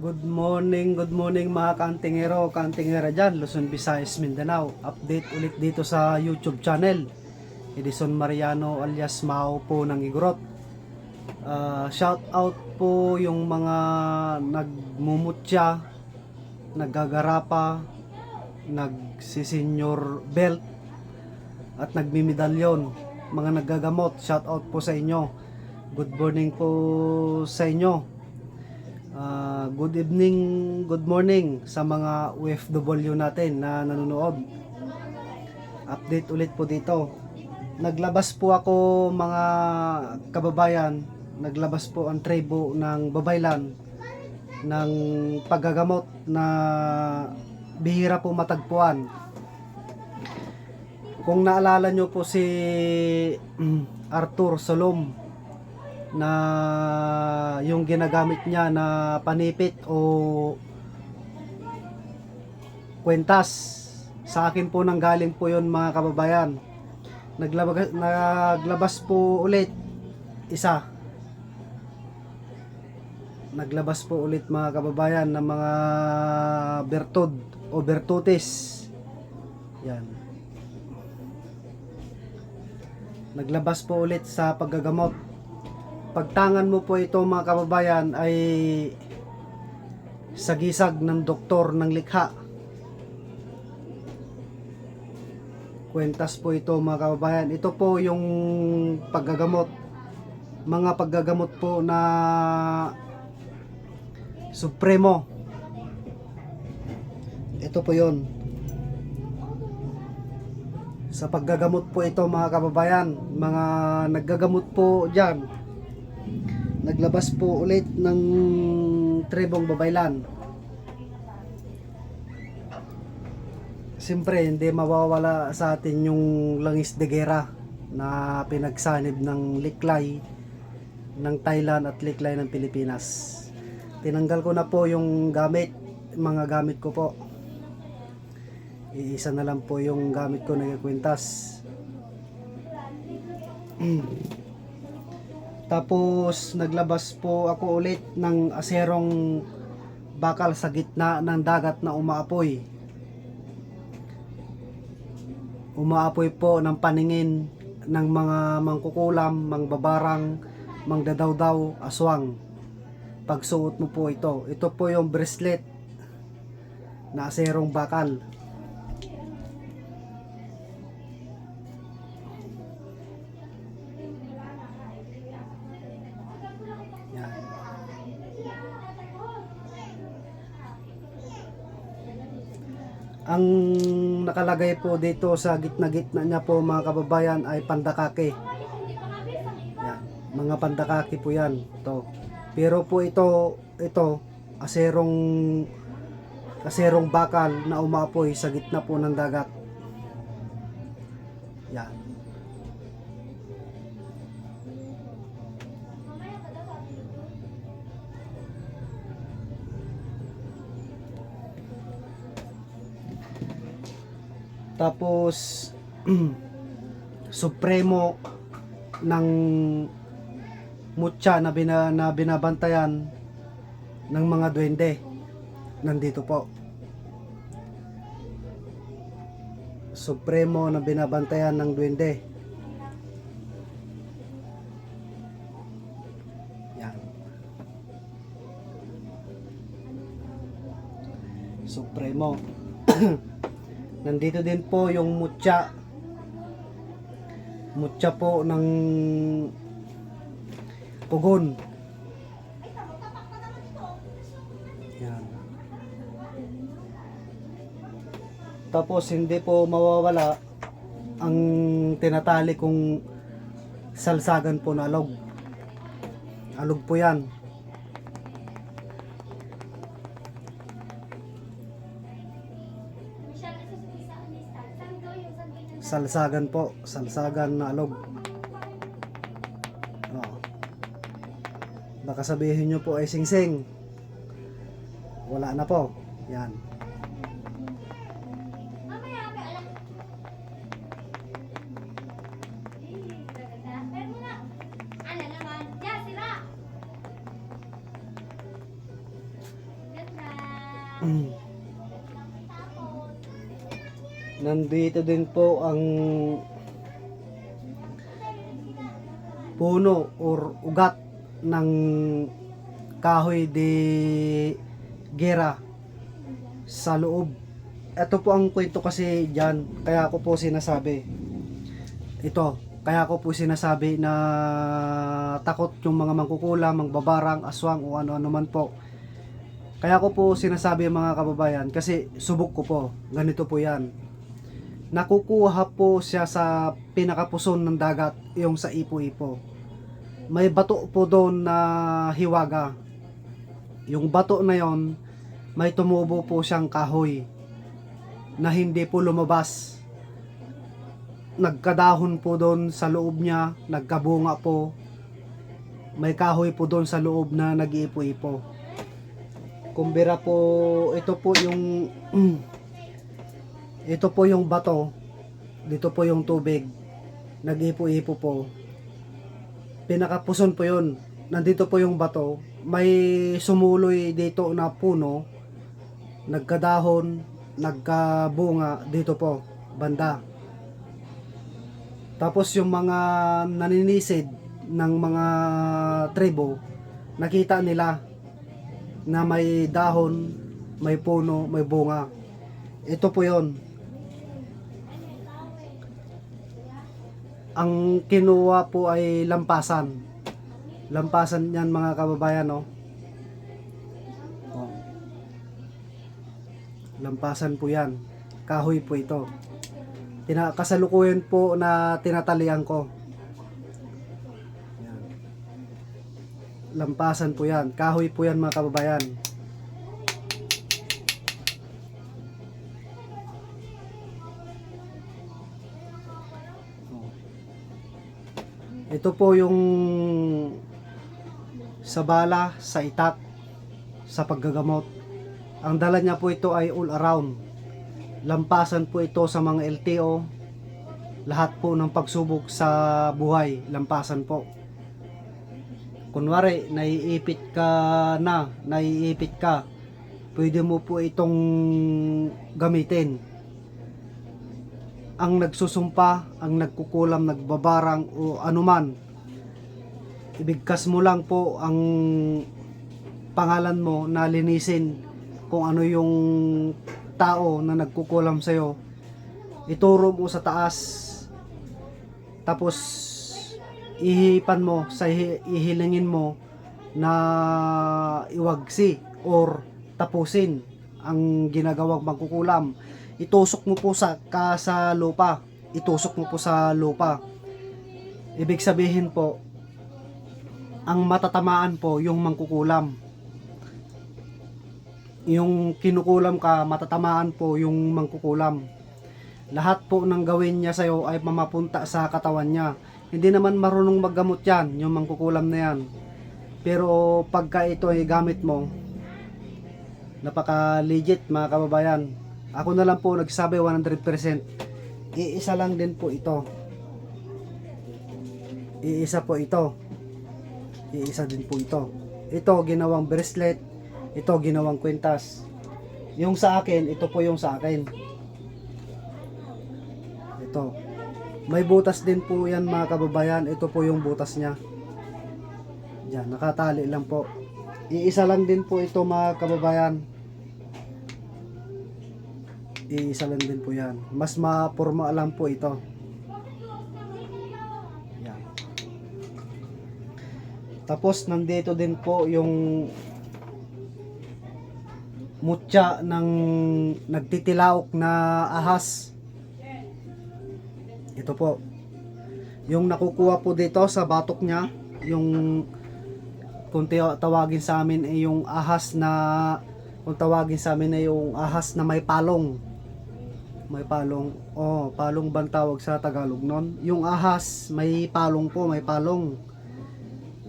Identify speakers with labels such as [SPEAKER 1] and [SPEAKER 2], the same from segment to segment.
[SPEAKER 1] Good morning, good morning mga kantingero, kantingera dyan, Luzon, Visayas, Mindanao. Update ulit dito sa YouTube channel. Edison Mariano alias Mao po ng Igorot. Ah, shout out po yung mga nagmumutya, naggagarapa, nagsisenyor belt, at nagmimedalyon. Mga naggagamot, shout out po sa inyo. Good morning po sa inyo. Ah, good evening, good morning sa mga OFW natin na nanonood. Update ulit po dito. Naglabas po ako mga kababayan, naglabas po ang tribo ng Babaylan ng paggagamot na bihira po matagpuan. Kung naalala nyo po si mm, Arthur Solom na yung ginagamit niya na panipit o kwentas. Sa akin po nang galing po yon mga kababayan. Naglabas, naglabas po ulit isa. Naglabas po ulit mga kababayan ng mga bertod o bertutis. Yan. Naglabas po ulit sa paggagamot pagtangan mo po ito mga kababayan ay sagisag ng doktor ng likha. Kwentas po ito mga kababayan. Ito po yung paggagamot. Mga paggagamot po na supremo. Ito po yon. Sa paggagamot po ito mga kababayan, mga naggagamot po dyan, naglabas po ulit ng tribong babaylan. Siyempre, hindi mawawala sa atin yung langis de gera na pinagsanib ng liklay ng Thailand at liklay ng Pilipinas. Tinanggal ko na po yung gamit, mga gamit ko po. Iisa na lang po yung gamit ko na kwintas. Tapos naglabas po ako ulit ng aserong bakal sa gitna ng dagat na umaapoy. Umaapoy po ng paningin ng mga mangkukulam, mangbabarang, mangdadawdaw, aswang. Pagsuot mo po ito. Ito po yung bracelet na aserong bakal. Ang nakalagay po dito sa gitna-gitna niya po mga kababayan ay pandakake. Yan. Mga pandakake po yan. To. Pero po ito, ito, aserong aserong bakal na umapoy sa gitna po ng dagat. Yan. Tapos supremo ng mutya na, bina, na binabantayan ng mga duwende nandito po. Supremo na binabantayan ng duwende. Yan. Supremo. Nandito din po yung mutya. Mutya po ng pugon. Yan. Tapos hindi po mawawala ang tinatali kong salsagan po na alog. Alog po yan. Salsagan po, salsagan na alog. Oh. Baka sabihin nyo po ay singsing. Wala na po. Yan.
[SPEAKER 2] Sira!
[SPEAKER 1] Nandito din po ang puno or ugat ng kahoy de gera sa loob. Ito po ang kwento kasi diyan, kaya ako po sinasabi. Ito, kaya ako po sinasabi na takot yung mga mangkukulam, mangbabarang, aswang o ano-ano man po. Kaya ko po sinasabi mga kababayan kasi subok ko po. Ganito po 'yan. Nakukuha po siya sa pinakapuson ng dagat, yung sa Ipo-Ipo. May bato po doon na hiwaga. Yung bato na yon, may tumubo po siyang kahoy na hindi po lumabas. Nagkadahon po doon sa loob niya, nagkabunga po. May kahoy po doon sa loob na nag-iipo-ipo. Kumbira po, ito po yung ito po yung bato. Dito po yung tubig. Nag-ipo-ipo po. Pinakapuson po yun. Nandito po yung bato. May sumuloy dito na puno. Nagkadahon, nagkabunga dito po, banda. Tapos yung mga naninisid ng mga tribo, nakita nila na may dahon, may puno, may bunga. Ito po yon. Ang kinuha po ay lampasan. Lampasan yan mga kababayan, no? Oh. Lampasan po yan. Kahoy po ito. Tina kasalukuyan po na tinatalian ko. Yan. Lampasan po yan. Kahoy po yan mga kababayan. Ito po yung sa bala, sa itak, sa paggagamot. Ang dala niya po ito ay all around. Lampasan po ito sa mga LTO. Lahat po ng pagsubok sa buhay, lampasan po. Kunwari, naiipit ka na, naiipit ka, pwede mo po itong gamitin. Ang nagsusumpa, ang nagkukulam, nagbabarang o anuman, ibigkas mo lang po ang pangalan mo na linisin kung ano yung tao na nagkukulam sa'yo. Ituro mo sa taas. Tapos, ihipan mo, sa ihi- ihilingin mo na iwagsi or tapusin ang ginagawang mangkukulam. Itusok mo po sa, ka sa lupa. Itusok mo po sa lupa. Ibig sabihin po, ang matatamaan po yung mangkukulam. Yung kinukulam ka, matatamaan po yung mangkukulam. Lahat po ng gawin niya sa'yo ay mamapunta sa katawan niya. Hindi naman marunong maggamot yan, yung mangkukulam na yan. Pero pagka ito ay gamit mo, napaka legit mga kababayan. Ako na lang po nagsabi 100%. Iisa lang din po ito. Iisa po ito. Iisa din po ito. Ito ginawang bracelet, ito ginawang kwintas. Yung sa akin, ito po yung sa akin. Ito. May butas din po yan mga kababayan. Ito po yung butas niya. Yan, nakatali lang po. Iisa lang din po ito mga kababayan. Iisa lang din po yan. Mas mapurma lang po ito. Yan. Tapos nandito din po yung mutya ng nagtitilaok na ahas. Ito po. Yung nakukuha po dito sa batok niya, yung kung tawagin sa amin ay yung ahas na kung tawagin sa amin ay yung ahas na may palong. May palong. Oh, palong bang tawag sa Tagalog nun? Yung ahas, may palong po, may palong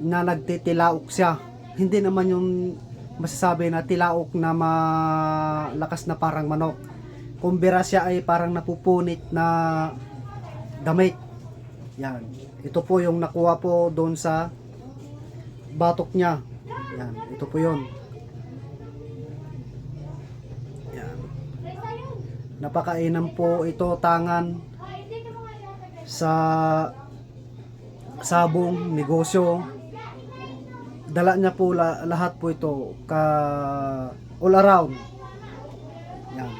[SPEAKER 1] na nagtitilaok siya. Hindi naman yung masasabi na tilaok na malakas na parang manok. Kumbira siya ay parang napupunit na damit. Yan. Ito po yung nakuha po doon sa batok niya. Yan. Ito po yun. Napakainan po ito tangan sa sabong, negosyo. Dala niya po la- lahat po ito ka all around. Yan.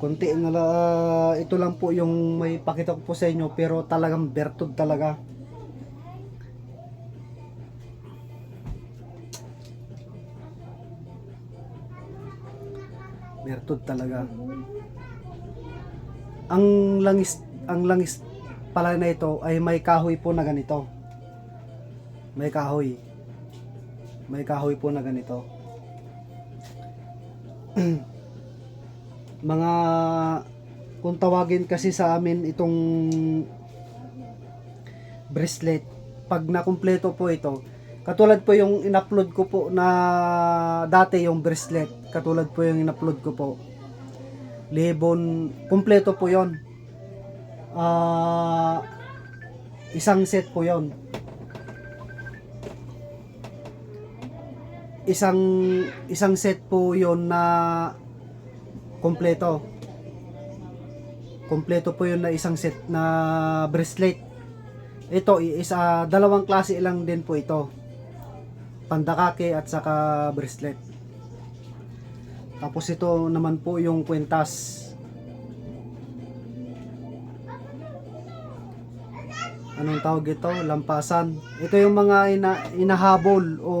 [SPEAKER 1] Kunti na la- ito lang po yung may pakita ko po sa inyo pero talagang bertud talaga. Bertud talaga. Ang langis ang langis pala na ito ay may kahoy po na ganito. May kahoy. May kahoy po na ganito. Mga kung tawagin kasi sa amin itong bracelet pag nakumpleto po ito katulad po yung in-upload ko po na dati yung bracelet katulad po yung in-upload ko po. Libon kumpleto po yon ah isang set po yon isang isang set po yon na kumpleto. Kumpleto po yun na isang set na bracelet. Ito is dalawang klase lang din po ito pandakake at saka bracelet. Tapos ito naman po yung kwentas anong tawag ito? lampasan. Ito yung mga ina, inahabol o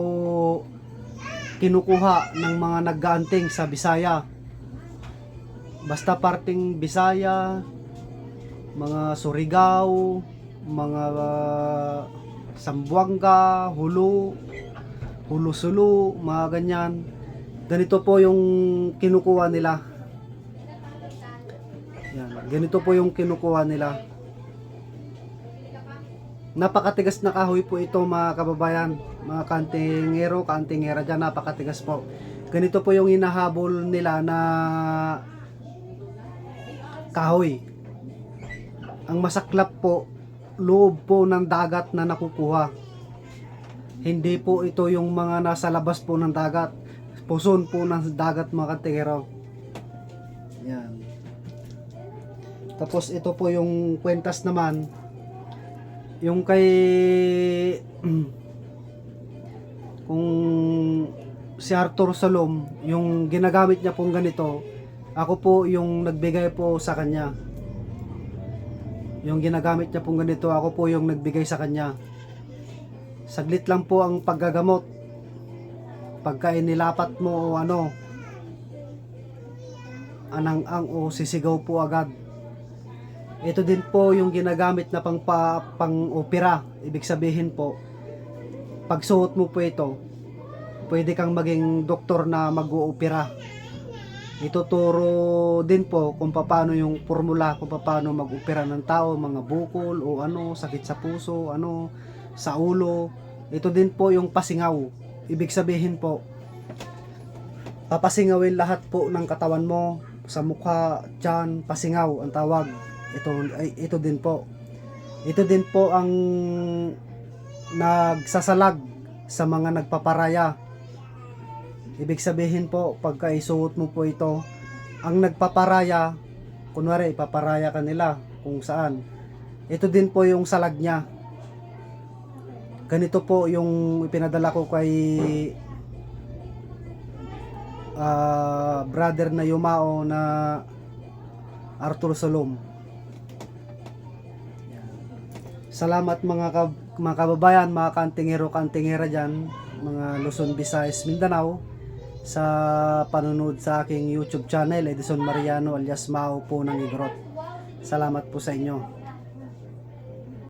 [SPEAKER 1] kinukuha ng mga naggaanting sa Bisaya. Basta parting Bisaya mga Surigao mga uh, Sambuanga Hulu Hulu Sulu mga ganyan. Ganito po yung kinukuha nila. Yan, ganito po yung kinukuha nila. Napakatigas na kahoy po ito mga kababayan. Mga kantingero, kantingera dyan napakatigas po. Ganito po yung hinahabol nila na kahoy. Ang masaklap po loob po ng dagat na nakukuha hindi po ito yung mga nasa labas po ng dagat. Puson po ng dagat mga kantingero yan. Tapos ito po yung kwentas naman. Yung kay kung si Arthur Salom yung ginagamit niya pong ganito ako po yung nagbigay po sa kanya. Yung ginagamit niya pong ganito ako po yung nagbigay sa kanya saglit lang po ang paggagamot pagka inilapat mo o ano anang ang o sisigaw po agad ito din po yung ginagamit na pang, pa, pang opera. Ibig sabihin po, pag suot mo po ito, pwede kang maging doktor na mag-oopera. Ituturo din po kung paano yung formula, kung paano mag-opera ng tao, mga bukol o ano, sakit sa puso, ano, sa ulo. Ito din po yung pasingaw. Ibig sabihin po, papasingawin lahat po ng katawan mo, sa mukha, tiyan, pasingaw ang tawag. Ito ay ito din po. Ito din po ang nagsasalag sa mga nagpaparaya. Ibig sabihin po pagka isuot mo po ito ang nagpaparaya kunwari ipaparaya ka nila kung saan. Ito din po yung salag niya ganito po yung ipinadala ko kay ah, brother na Yumao na Arthur Solom Salamat mga, kab- mga kababayan, mga kantingero, kantingera dyan, mga Luzon, Visayas, Mindanao, sa panunod sa aking YouTube channel, Edison Mariano alias Mao po ng Igrot. Salamat po sa inyo.